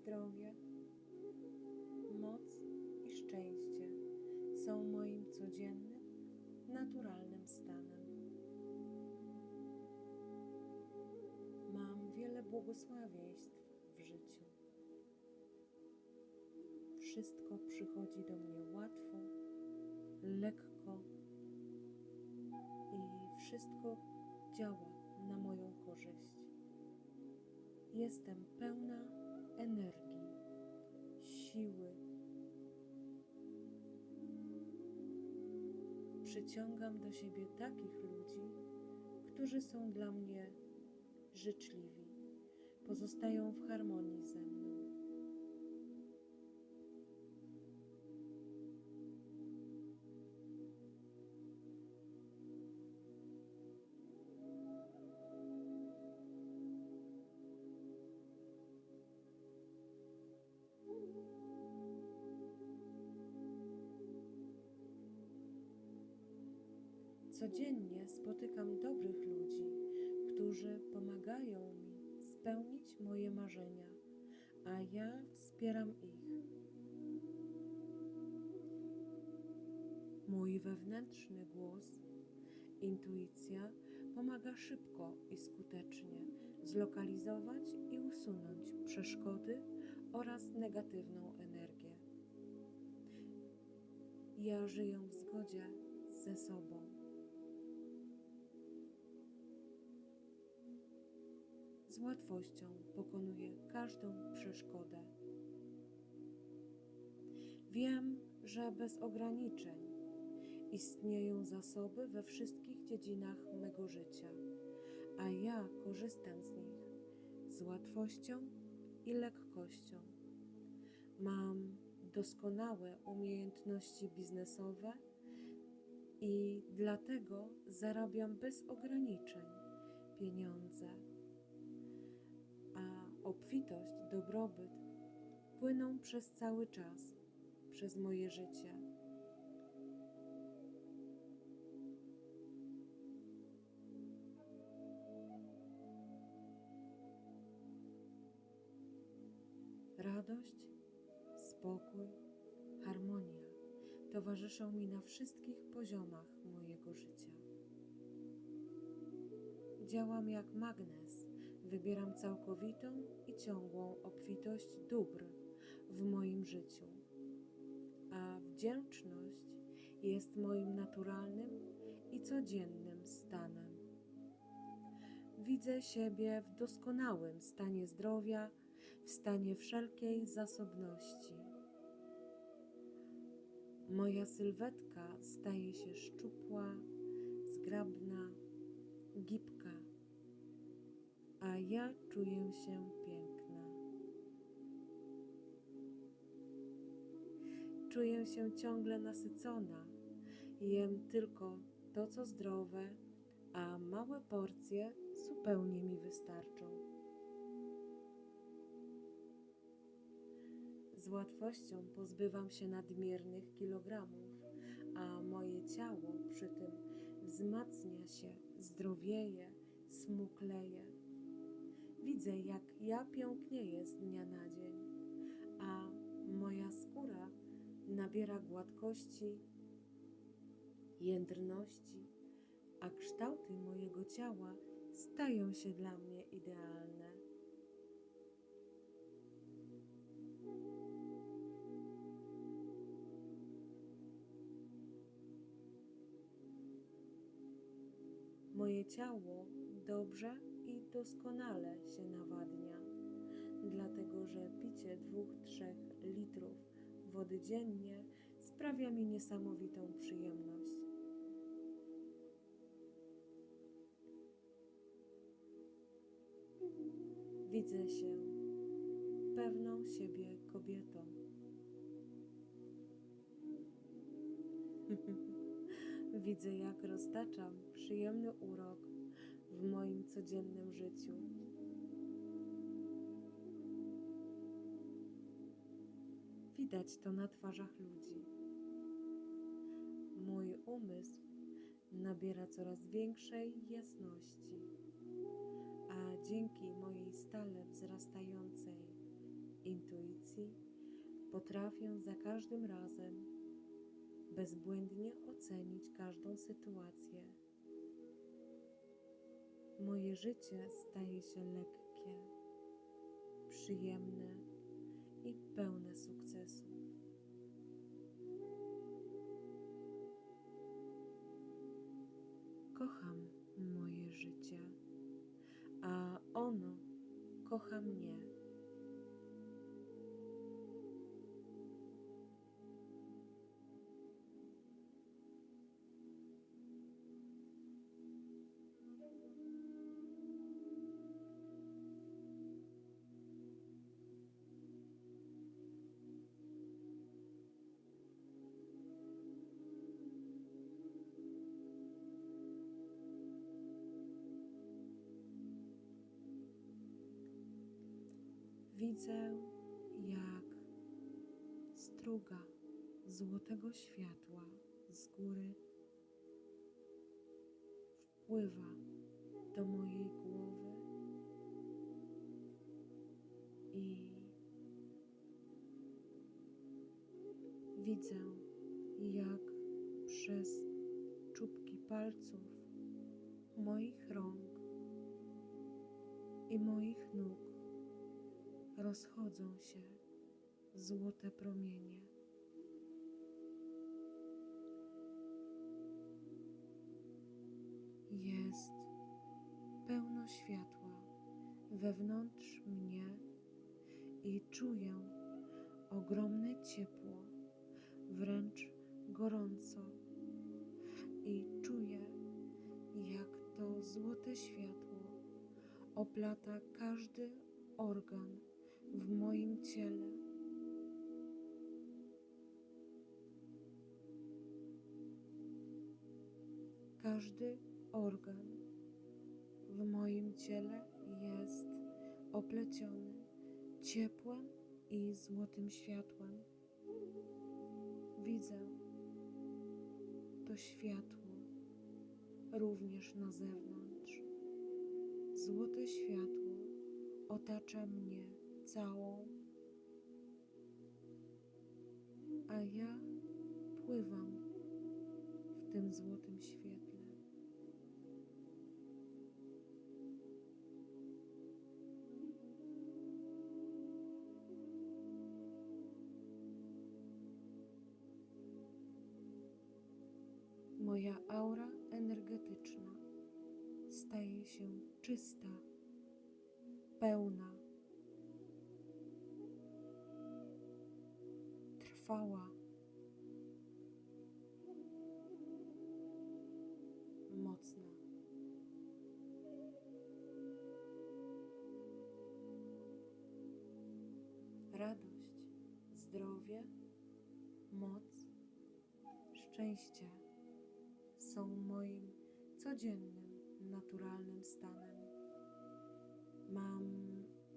zdrowie, moc i szczęście są moim codziennym, naturalnym stanem. Mam wiele błogosławieństw w życiu. Wszystko przychodzi do mnie łatwo, lekko i wszystko działa na moją korzyść. Jestem pełna energii, siły. Przyciągam do siebie takich ludzi, którzy są dla mnie życzliwi, pozostają w harmonii ze mną. Codziennie spotykam dobrych ludzi, którzy pomagają mi spełnić moje marzenia, a ja wspieram ich. Mój wewnętrzny głos, intuicja pomaga szybko i skutecznie zlokalizować i usunąć przeszkody oraz negatywną energię. Ja żyję w zgodzie ze sobą. Z łatwością pokonuję każdą przeszkodę. Wiem, że bez ograniczeń istnieją zasoby we wszystkich dziedzinach mego życia, a ja korzystam z nich z łatwością i lekkością. Mam doskonałe umiejętności biznesowe i dlatego zarabiam bez ograniczeń pieniądze obfitość, dobrobyt płyną przez cały czas, przez moje życie. Radość, spokój, harmonia towarzyszą mi na wszystkich poziomach mojego życia. Działam jak magnes, wybieram całkowitą i ciągłą obfitość dóbr w moim życiu, a wdzięczność jest moim naturalnym i codziennym stanem. Widzę siebie w doskonałym stanie zdrowia, w stanie wszelkiej zasobności. Moja sylwetka staje się szczupła, zgrabna, gibka, a ja czuję się piękna. Czuję się ciągle nasycona. Jem tylko to, co zdrowe, a małe porcje zupełnie mi wystarczą. Z łatwością pozbywam się nadmiernych kilogramów, a moje ciało przy tym wzmacnia się, zdrowieje, smukleje. Widzę, jak ja pięknieję z dnia na dzień, a moja skóra nabiera gładkości, jędrności, a kształty mojego ciała stają się dla mnie idealne. Moje ciało dobrze i doskonale się nawadnia, dlatego że picie dwóch, trzech litrów wody dziennie sprawia mi niesamowitą przyjemność. Widzę się pewną siebie kobietą. Widzę, jak roztaczam przyjemny urok w moim codziennym życiu. Widać to na twarzach ludzi. Mój umysł nabiera coraz większej jasności, a dzięki mojej stale wzrastającej intuicji potrafię za każdym razem bezbłędnie ocenić każdą sytuację. Moje życie staje się lekkie, przyjemne i pełne sukcesów. Kocham moje życie, a ono kocha mnie. Widzę, jak struga złotego światła z góry wpływa do mojej głowy i widzę, jak przez czubki palców moich rąk i moich nóg rozchodzą się złote promienie. Jest pełno światła wewnątrz mnie i czuję ogromne ciepło, wręcz gorąco. I czuję, jak to złote światło oplata każdy organ w moim ciele. Każdy organ w moim ciele jest opleciony ciepłem i złotym światłem. Widzę to światło również na zewnątrz. Złote światło otacza mnie całą, a ja pływam w tym złotym świetle. Moja aura energetyczna staje się czysta, pełna, trwała, mocna. Radość, zdrowie, moc, szczęście są moim codziennym, naturalnym stanem. Mam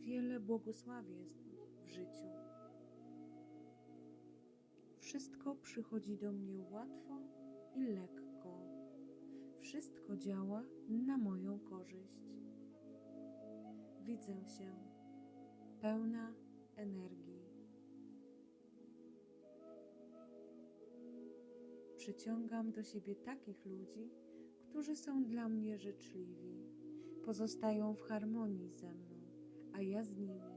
wiele błogosławieństw w życiu. Wszystko przychodzi do mnie łatwo i lekko. Wszystko działa na moją korzyść. Widzę się pełna energii. Przyciągam do siebie takich ludzi, którzy są dla mnie życzliwi, pozostają w harmonii ze mną, a ja z nimi.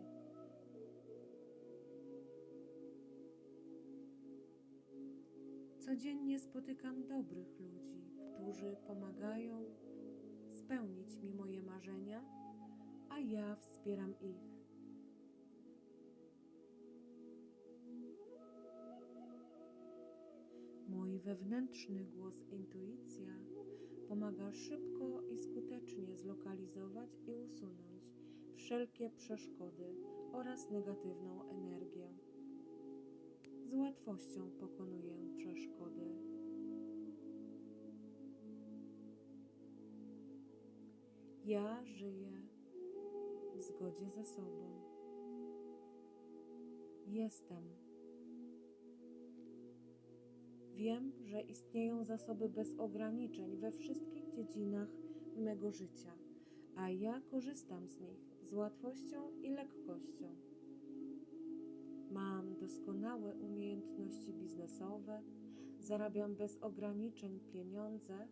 Codziennie spotykam dobrych ludzi, którzy pomagają spełnić mi moje marzenia, a ja wspieram ich. Mój wewnętrzny głos intuicja pomaga szybko i skutecznie zlokalizować i usunąć wszelkie przeszkody oraz negatywną energię. Z łatwością pokonuję przeszkody. Ja żyję w zgodzie ze sobą. Jestem. Wiem, że istnieją zasoby bez ograniczeń we wszystkich dziedzinach mego życia, a ja korzystam z nich z łatwością i lekkością. Mam doskonałe umiejętności biznesowe, zarabiam bez ograniczeń pieniądze,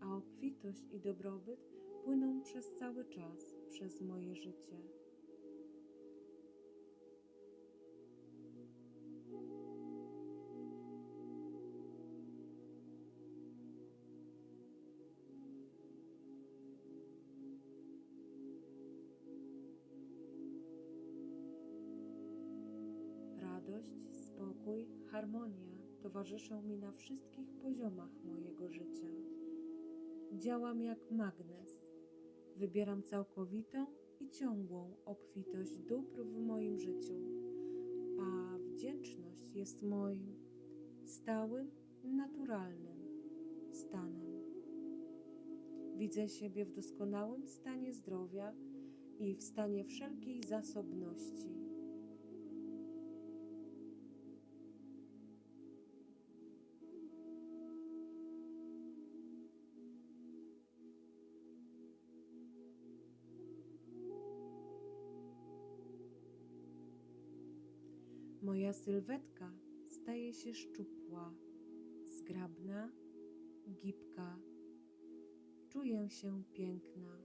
a obfitość i dobrobyt płyną przez cały czas, przez moje życie. Towarzyszą mi na wszystkich poziomach mojego życia. Działam jak magnes. Wybieram całkowitą i ciągłą obfitość dóbr w moim życiu, a wdzięczność jest moim stałym, naturalnym stanem. Widzę siebie w doskonałym stanie zdrowia i w stanie wszelkiej zasobności. Moja sylwetka staje się szczupła, zgrabna, gibka. Czuję się piękna.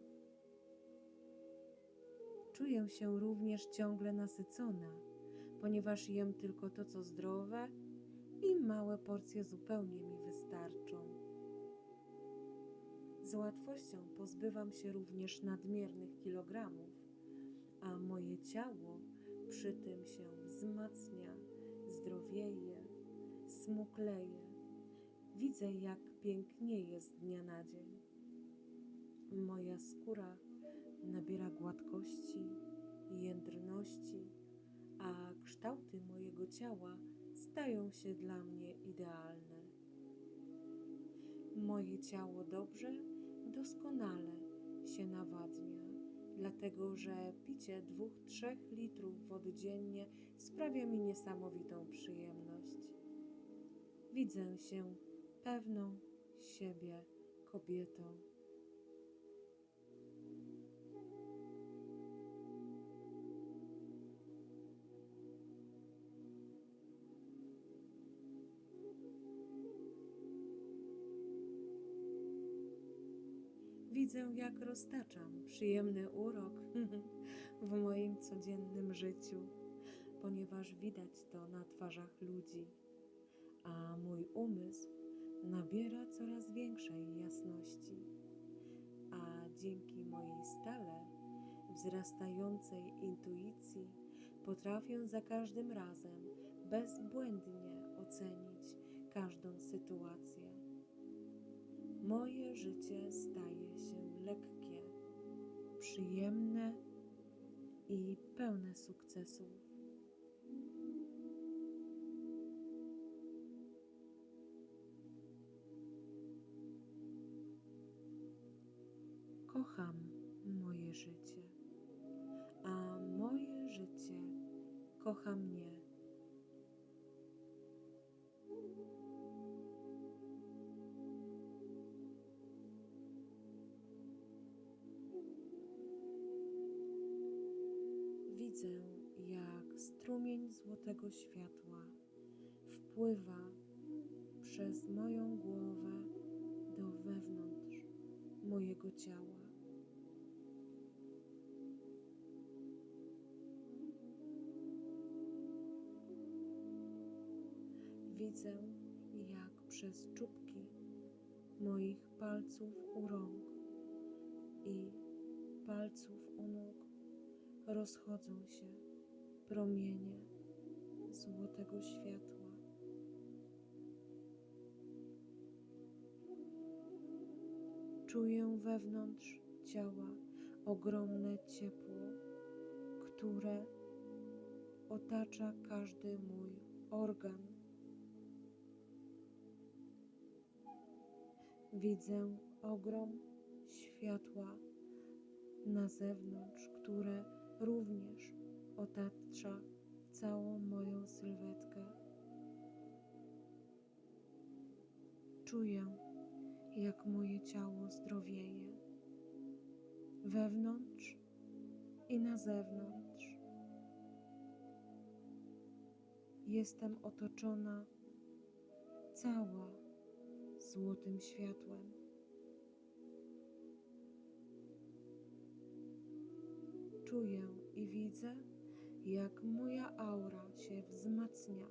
Czuję się również ciągle nasycona, ponieważ jem tylko to, co zdrowe i małe porcje zupełnie mi wystarczą. Z łatwością pozbywam się również nadmiernych kilogramów, a moje ciało przy tym się wzmacnia, zdrowieje, smukleje. Widzę, jak pięknieje z dnia na dzień. Moja skóra nabiera gładkości i jędrności, a kształty mojego ciała stają się dla mnie idealne. Moje ciało dobrze, doskonale się nawadnia dlatego że picie dwóch, trzech litrów wody dziennie sprawia mi niesamowitą przyjemność. Widzę się pewną siebie kobietą. Widzę, jak roztaczam przyjemny urok w moim codziennym życiu, ponieważ widać to na twarzach ludzi, a mój umysł nabiera coraz większej jasności. A dzięki mojej stale wzrastającej intuicji potrafię za każdym razem bezbłędnie ocenić każdą sytuację. Moje życie staje się lekkie, przyjemne i pełne sukcesów. Kocham moje życie, a moje życie kocha mnie. Widzę, jak strumień złotego światła wpływa przez moją głowę do wewnątrz mojego ciała. Widzę, jak przez czubki moich palców u rąk i palców u nóg rozchodzą się promienie złotego światła. Czuję wewnątrz ciała ogromne ciepło, które otacza każdy mój organ. Widzę ogrom światła na zewnątrz, które również otacza całą moją sylwetkę. Czuję, jak moje ciało zdrowieje wewnątrz i na zewnątrz. Jestem otoczona cała złotym światłem. Czuję i widzę, jak moja aura się wzmacnia.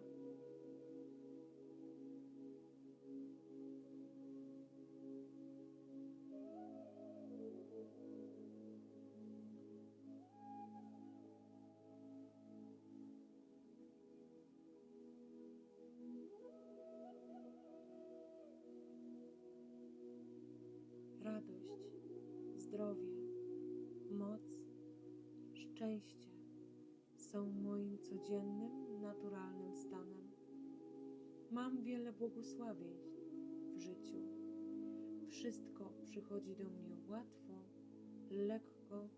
Radość, zdrowie, szczęście są moim codziennym, naturalnym stanem. Mam wiele błogosławieństw w życiu. Wszystko przychodzi do mnie łatwo, lekko,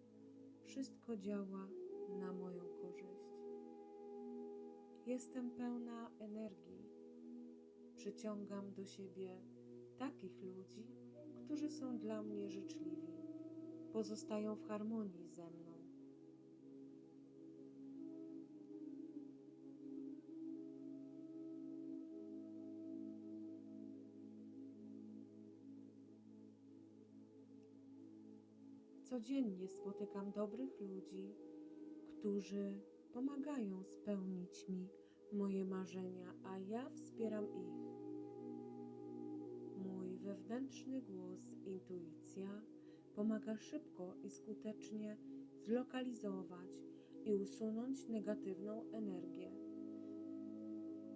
wszystko działa na moją korzyść. Jestem pełna energii. Przyciągam do siebie takich ludzi, którzy są dla mnie życzliwi, pozostają w harmonii ze mną. Codziennie spotykam dobrych ludzi, którzy pomagają spełnić mi moje marzenia, a ja wspieram ich. Mój wewnętrzny głos, intuicja pomaga szybko i skutecznie zlokalizować i usunąć negatywną energię.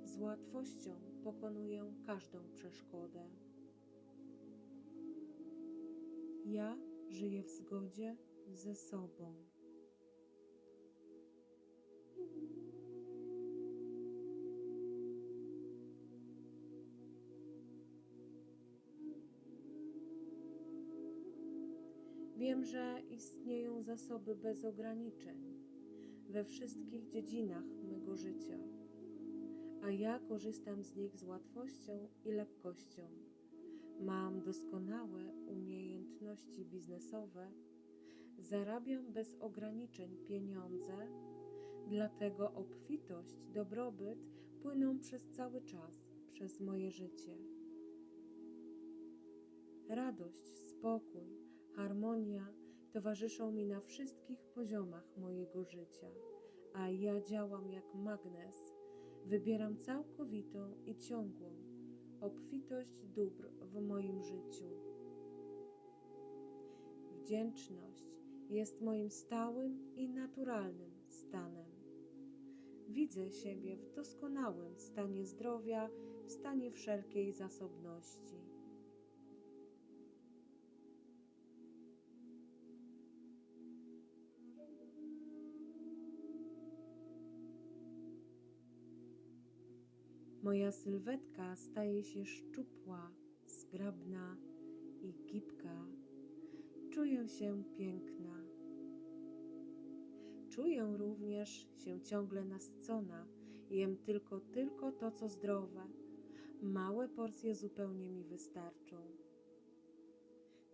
Z łatwością pokonuję każdą przeszkodę. Ja żyję w zgodzie ze sobą. Wiem, że istnieją zasoby bez ograniczeń we wszystkich dziedzinach mego życia, a ja korzystam z nich z łatwością i lekkością. Mam doskonałe umiejętności biznesowe, zarabiam bez ograniczeń pieniądze, dlatego obfitość, dobrobyt płyną przez cały czas, przez moje życie. Radość, spokój, harmonia towarzyszą mi na wszystkich poziomach mojego życia, a ja działam jak magnes. Wybieram całkowitą i ciągłą obfitość dóbr w moim życiu. Wdzięczność jest moim stałym i naturalnym stanem. Widzę siebie w doskonałym stanie zdrowia, w stanie wszelkiej zasobności. Moja sylwetka staje się szczupła, zgrabna i gibka. Czuję się piękna. Czuję również się ciągle nasycona. Jem tylko, tylko to, co zdrowe. Małe porcje zupełnie mi wystarczą.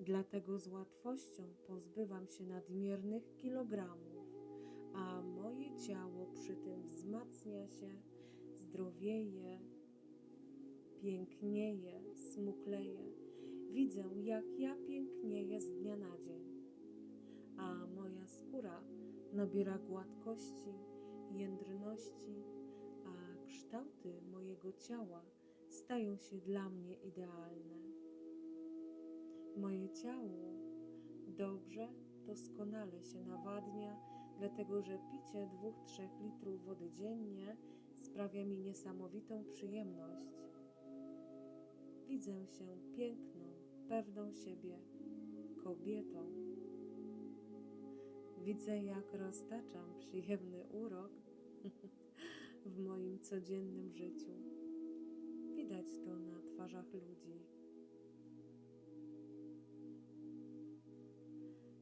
Dlatego z łatwością pozbywam się nadmiernych kilogramów, a moje ciało przy tym wzmacnia się zdrowieje, pięknieje, smukleje. Widzę, jak ja pięknieję z dnia na dzień, a moja skóra nabiera gładkości, jędrności, a kształty mojego ciała stają się dla mnie idealne. Moje ciało dobrze, doskonale się nawadnia, dlatego że picie 2-3 litrów wody dziennie sprawia mi niesamowitą przyjemność. Widzę się piękną, pewną siebie kobietą. Widzę, jak roztaczam przyjemny urok w moim codziennym życiu. Widać to na twarzach ludzi.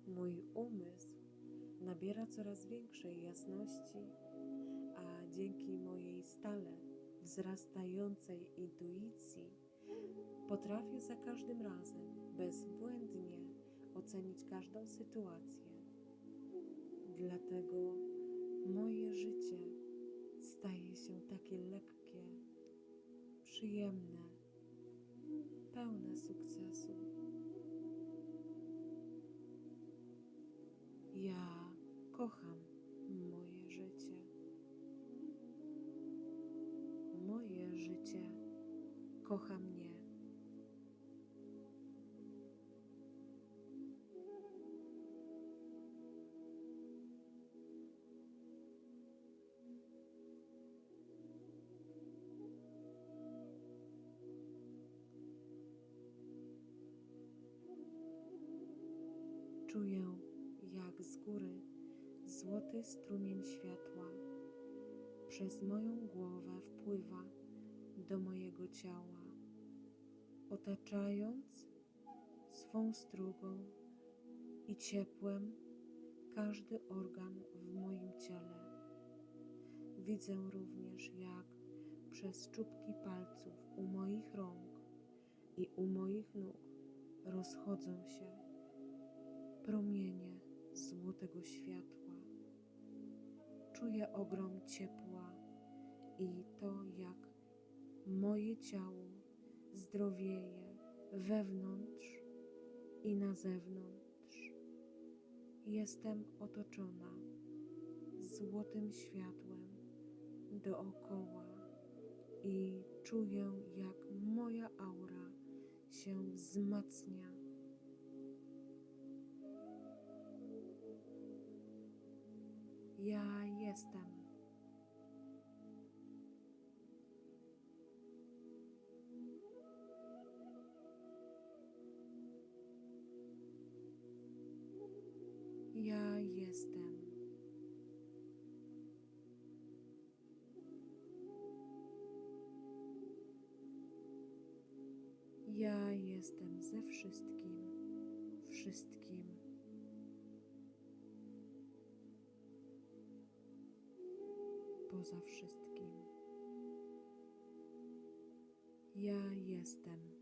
Mój umysł nabiera coraz większej jasności dzięki mojej stale wzrastającej intuicji potrafię za każdym razem bezbłędnie ocenić każdą sytuację. Dlatego moje życie staje się takie lekkie, przyjemne, pełne sukcesu. Ja kocham moje życie. Moje życie kocha mnie. Czuję, jak z góry złoty strumień światła przez moją głowę wpływa do mojego ciała, otaczając swą strugą i ciepłem każdy organ w moim ciele. Widzę również, jak przez czubki palców u moich rąk i u moich nóg rozchodzą się promienie złotego światła. Czuję ogrom ciepła i to, jak moje ciało zdrowieje wewnątrz i na zewnątrz. Jestem otoczona złotym światłem dookoła i czuję, jak moja aura się wzmacnia. Ja jestem. Ze wszystkim, wszystkim. Poza wszystkim. Ja jestem.